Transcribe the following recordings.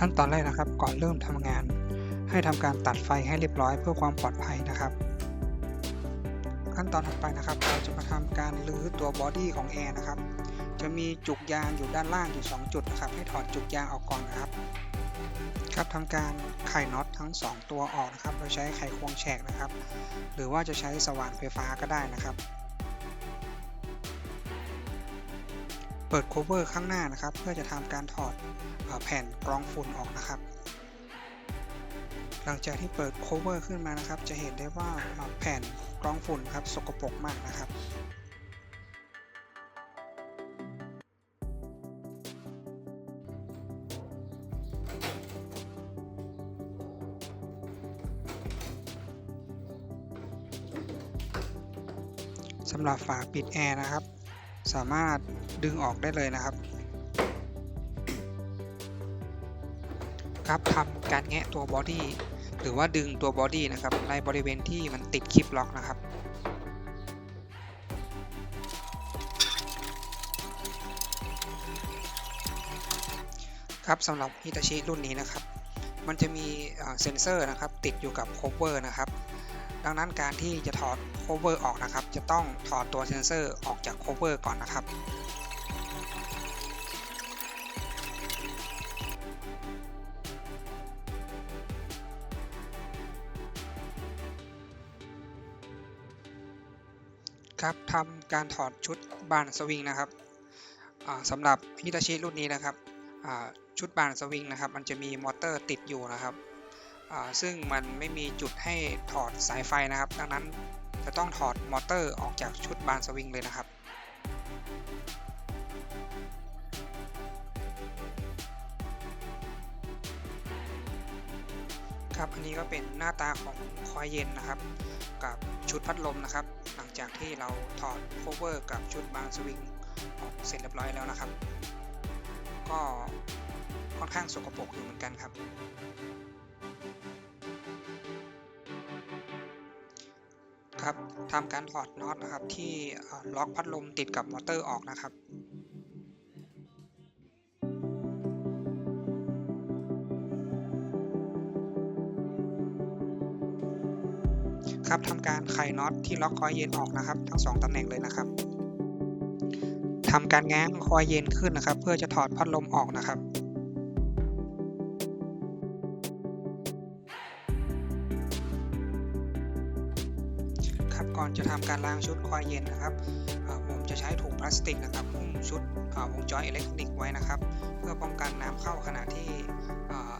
ขั้นตอนแรกนะครับ ก่อนเริ่มทำงาน ให้ทำการตัดไฟให้เรียบร้อยเพื่อความปลอดภัยนะครับ ขั้นตอนถัดไปนะครับ เราจะมาทำการรื้อตัวบอดี้ของแอร์นะครับ จะมีจุกยางอยู่ด้านล่างอยู่ 2 จุดนะครับ ให้ถอดจุกยางออกก่อนนะครับ ครับทำการไขน็อตทั้ง 2 ตัวออกนะครับ โดยใช้ไขควงแฉกนะครับ หรือว่าจะใช้สว่านไฟฟ้าก็ได้นะครับ เปิดโคเวอร์ข้างหน้านะครับ เพื่อจะทำการถอดแผ่นกรองฝุ่นออกนะครับ หลังจากที่เปิดโคเวอร์ขึ้นมานะครับ จะเห็นได้ว่าแผ่นกรองฝุ่นครับสกปรกมากนะครับสำหรับฝาปิดแอร์นะครับ สามารถดึงออกได้เลยนะครับ ครับทำการแงะตัวบอดี้หรือว่าดึงตัวบอดี้นะครับในบริเวณที่มันติดคลิปล็อกนะครับครับสำหรับฮิตาชิรุ่นนี้นะครับ มันจะมีเซ็นเซอร์นะครับติดอยู่กับโคเวอร์นะครับ ดังนั้นการที่จะถอดโคเวอร์ออกนะครับ จะต้องถอดตัวเซนเซอร์ออกจากโคเวอร์ก่อนนะครับ ครับทำการถอดชุดบานสวิงนะครับสำหรับฮิตาชิรุ่นนี้นะครับชุดบานสวิงนะครับ มันจะมีมอเตอร์ติดอยู่นะครับซึ่งมันไม่มีจุดให้ถอดสายไฟนะครับ ดังนั้น จะต้องถอดมอเตอร์ออกจากชุดบานสวิงเลยนะครับ ครับอันนี้ก็เป็นหน้าตาของคอยเย็นนะครับ กับชุดพัดลมนะครับ หลังจากที่เราถอดโคเวอร์กับชุดบานสวิงออกเสร็จเรียบร้อยแล้วนะครับ ก็ค่อนข้างสกปรกอยู่เหมือนกันครับ ครับทำการถอดน็อตนะครับ ที่ล็อกพัดลมติดกับมอเตอร์ออกนะครับครับทำการไขน็อตที่ล็อกคอยเย็นออกนะครับ ทั้งสองตำแหน่งเลยนะครับทำการง้างคอยเย็นขึ้นนะครับ เพื่อจะถอดพัดลมออกนะครับ จะทำการล้างชุดคอยเย็นนะครับ ผมจะใช้ถุงพลาสติกนะครับหุ้มชุดวงจรอิเล็กทรอนิกส์ไว้นะครับ เพื่อป้องกันน้ำเข้าขณะที่เอ่อ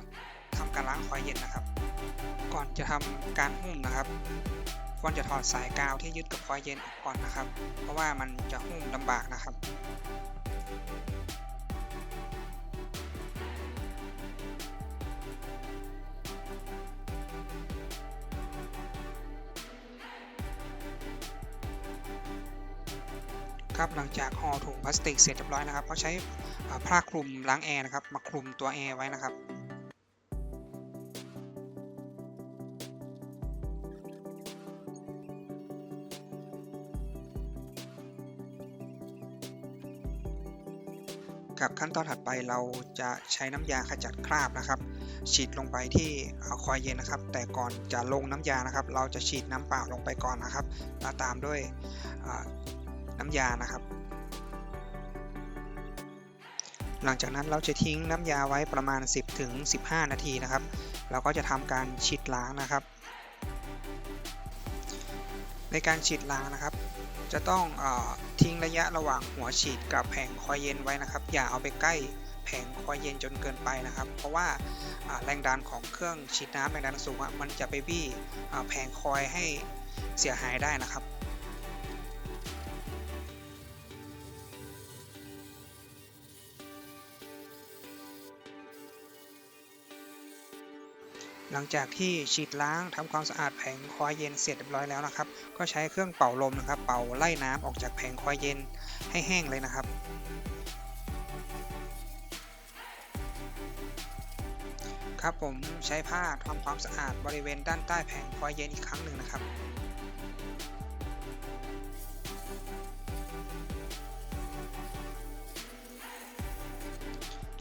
ทำการล้างคอยเย็นนะครับ ก่อนจะทำการหุ้มนะครับควรจะถอดสายกาวที่ยึดกับคอยเย็นออกก่อนนะครับ เพราะว่ามันจะหุ้มลำบากนะครับ ครับหลังจากห่อถุงพลาสติกเสร็จเรียบร้อยนะครับ ก็ใช้ผ้าคลุมล้างแอร์นะครับ มาคลุมตัวแอร์ไว้นะครับครับขั้นตอนถัดไปเราจะใช้น้ำยาขจัดคราบนะครับ ฉีดลงไปที่คอยเย็นนะครับ แต่ก่อนจะลงน้ำยานะครับ เราจะฉีดน้ำเปล่าลงไปก่อนนะครับแล้วตามด้วย น้ำยานะครับ หลังจากนั้นเราจะทิ้งน้ำยาไว้ประมาณ 10ถึง15 นาทีนะครับ เราก็จะทำการฉีดล้างนะครับ ในการฉีดล้างนะครับ จะต้องอทิ้งระยะระหว่างหัวฉีดกับแผงคอยเย็นไว้นะครับ อย่าเอาไปใกล้แผงคอยเย็นจนเกินไปนะครับ เพราะว่าแรงดันของเครื่องฉีดน้ำแรงดันสูงมันจะไปบี้แผงคอยให้เสียหายได้นะครับ หลังจากที่ฉีดล้างทำความสะอาดแผงคอยเย็นเสร็จเรียบร้อยแล้วนะครับ ก็ใช้เครื่องเป่าลมนะครับ เป่าไล่น้ำออกจากแผงคอยเย็นให้แห้งเลยนะครับ ครับผมใช้ผ้าทำความสะอาดบริเวณด้านใต้แผงคอยเย็นอีกครั้งหนึ่งนะครับ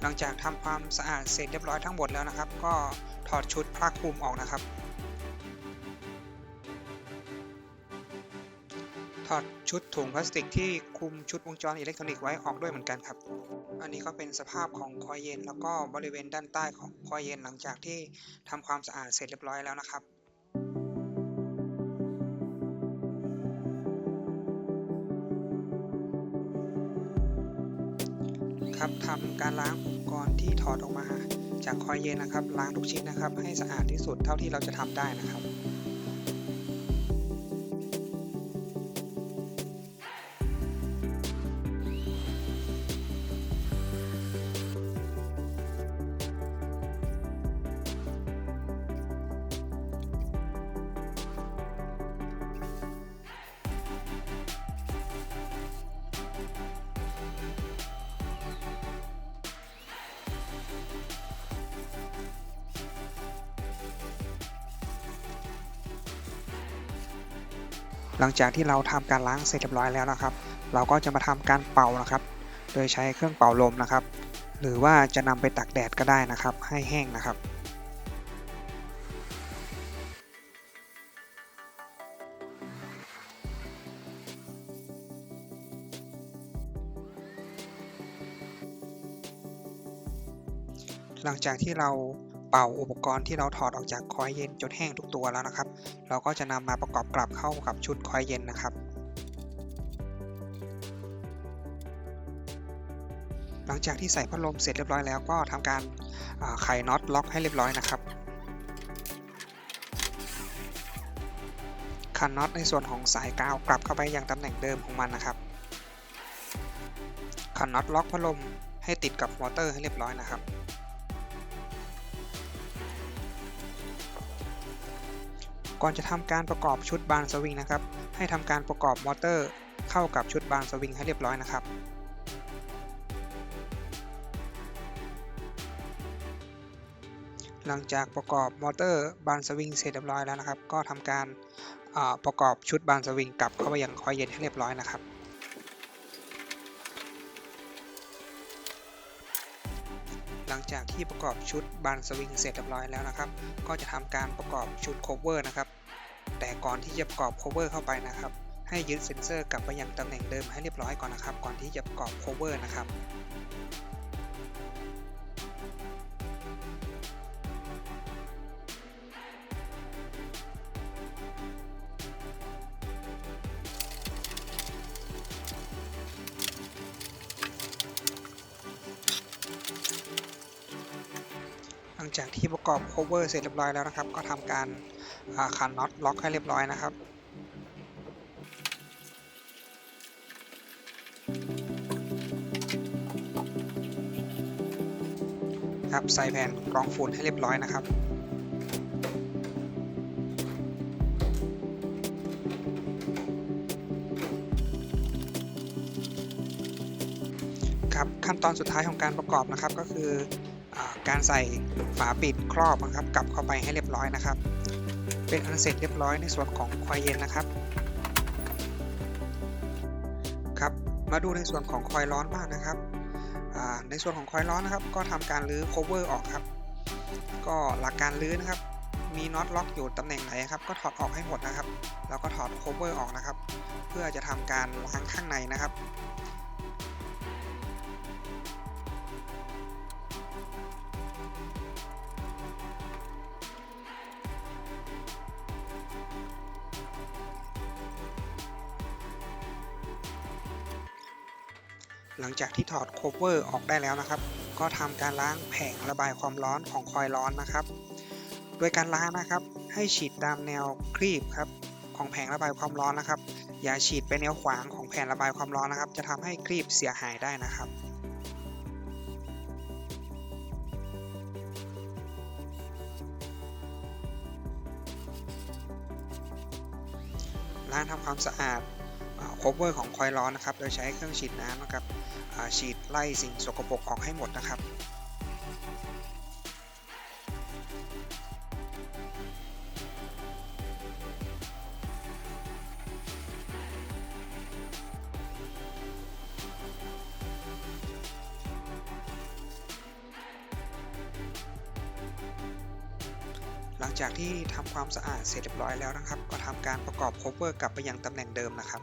หลังจากทำความสะอาดเสร็จเรียบร้อยทั้งหมดแล้วนะครับ ก็ ถอดชุดผ้าคลุมออกนะครับ ถอดชุดถุงพลาสติกที่คุมชุดวงจรอิเล็กทรอนิกส์ไว้ออกด้วยเหมือนกันครับ อันนี้ก็เป็นสภาพของคอยเย็น แล้วก็บริเวณด้านใต้ของคอยเย็นหลังจากที่ทำความสะอาดเสร็จเรียบร้อยแล้วนะครับครับทำการล้างอุปกรณ์ที่ถอดออกมา จากคอยเย็นนะครับ ล้างทุกชิ้นนะครับ ให้สะอาดที่สุดเท่าที่เราจะทำได้นะครับ หลังจากที่เราทำการล้างเสร็จเรียบร้อยแล้วนะครับ เราก็จะมาทำการเป่านะครับ โดยใช้เครื่องเป่าลมนะครับ หรือว่าจะนำไปตากแดดก็ได้นะครับ ให้แห้งนะครับหลังจากที่เรา เป่าอุปกรณ์ที่เราถอดออกจากคอยเย็นจนแห้งทุกตัวแล้วนะครับ เราก็จะนำมาประกอบกลับเข้ากับชุดคอยเย็นนะครับ หลังจากที่ใส่พัดลมเสร็จเรียบร้อยแล้วก็ทำการไขน็อตล็อกให้เรียบร้อยนะครับขันน็อตในส่วนของสายกาวกลับเข้าไปยังตำแหน่งเดิมของมันนะครับขันน็อตล็อกพัดลมให้ติดกับมอเตอร์ให้เรียบร้อยนะครับ ก่อนจะทำการประกอบชุดบานสวิงนะครับ ให้ทำการประกอบมอเตอร์ เข้ากับชุดบานสวิงให้เรียบร้อยนะครับหลังจากประกอบมอเตอร์บานสวิงเสร็จเรียบร้อยแล้วนะครับ ก็ทำการประกอบชุดบานสวิงกลับเข้าไปยังคอยเย็นให้เรียบร้อยนะครับ หลังจากที่ประกอบชุดบานสวิงเสร็จเรียบร้อยแล้วนะครับ ก็จะทำการประกอบชุดโคเวอร์นะครับ แต่ก่อนที่จะประกอบโคเวอร์เข้าไปนะครับ ให้ยึดเซ็นเซอร์กลับไปยังตำแหน่งเดิมให้เรียบร้อยก่อนนะครับ ก่อนที่จะประกอบโคเวอร์นะครับ จากที่ประกอบ cover เสร็จเรียบร้อยแล้วนะครับ ก็ทำการขันน็อตล็อกให้เรียบร้อยนะครับครับใส่แผ่นกรองฝุ่นให้เรียบร้อยนะครับครับขั้นตอนสุดท้ายของการประกอบนะครับก็คือ การใส่ฝาปิดครอบนะครับกลับเข้าไปให้เรียบร้อยนะครับ เป็นอันเสร็จเรียบร้อยในส่วนของคอยเย็นนะครับครับมาดูในส่วนของคอยร้อนบ้างนะครับในส่วนของคอยร้อนนะครับ ก็ทำการรื้อ cover ออกครับ ก็หลักการรื้อนะครับมีน็อตล็อกอยู่ตำแหน่งไหนครับก็ถอดออกให้หมดนะครับ แล้วก็ถอด cover ออกนะครับ เพื่อจะทำการล้างข้างในนะครับ หลังจากที่ถอดโคเวอร์ออกได้แล้วนะครับ ก็ทำการล้างแผงระบายความร้อนของคอยล์ร้อนนะครับ โดยการล้างนะครับ ให้ฉีดตามแนวครีบครับของแผงระบายความร้อนนะครับ อย่าฉีดไปแนวขวางของแผงระบายความร้อนนะครับ จะทำให้ครีบเสียหายได้นะครับล้างทำความสะอาด cover ของคอยล้อนนะครับ โดยใช้เครื่องฉีดน้ำนะครับฉีดไล่สิ่งสกปรกออกให้หมดนะครับหลังจากที่ทำความสะอาดเสร็จเรียบร้อยแล้วนะครับ ก็ทำการประกอบโคเวอร์กลับไปยังตำแหน่งเดิมนะครับ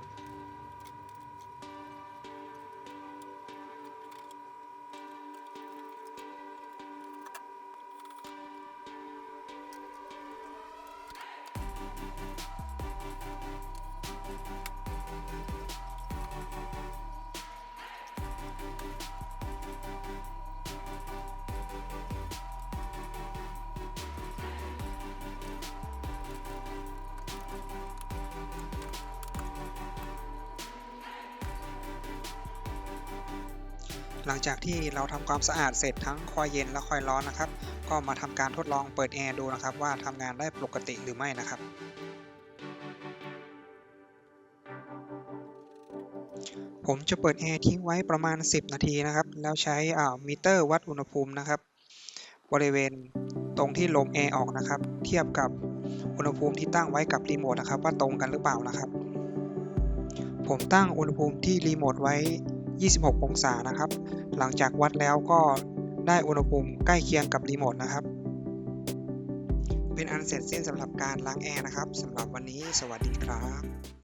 หลังจากที่เราทำความสะอาดเสร็จทั้งคอยเย็นและคอยร้อนนะครับ ก็มาทำการทดลองเปิดแอร์ดูนะครับ ว่าทำงานได้ปกติหรือไม่นะครับผมจะเปิดแอร์ทิ้งไว้ประมาณ 10 นาทีนะครับ แล้วใช้อ่ามิเตอร์วัดอุณหภูมินะครับ บริเวณตรงที่ลมแอร์ออกนะครับ เทียบกับอุณหภูมิที่ตั้งไว้กับรีโมทนะครับ ว่าตรงกันหรือเปล่านะครับ ผมตั้งอุณหภูมิที่รีโมทไว้ 26 องศานะครับ หลังจากวัดแล้วก็ได้อุณหภูมิใกล้เคียงกับรีโมทนะครับ เป็นอันเสร็จสิ้นสำหรับการล้างแอร์นะครับสำหรับวันนี้สวัสดีครับ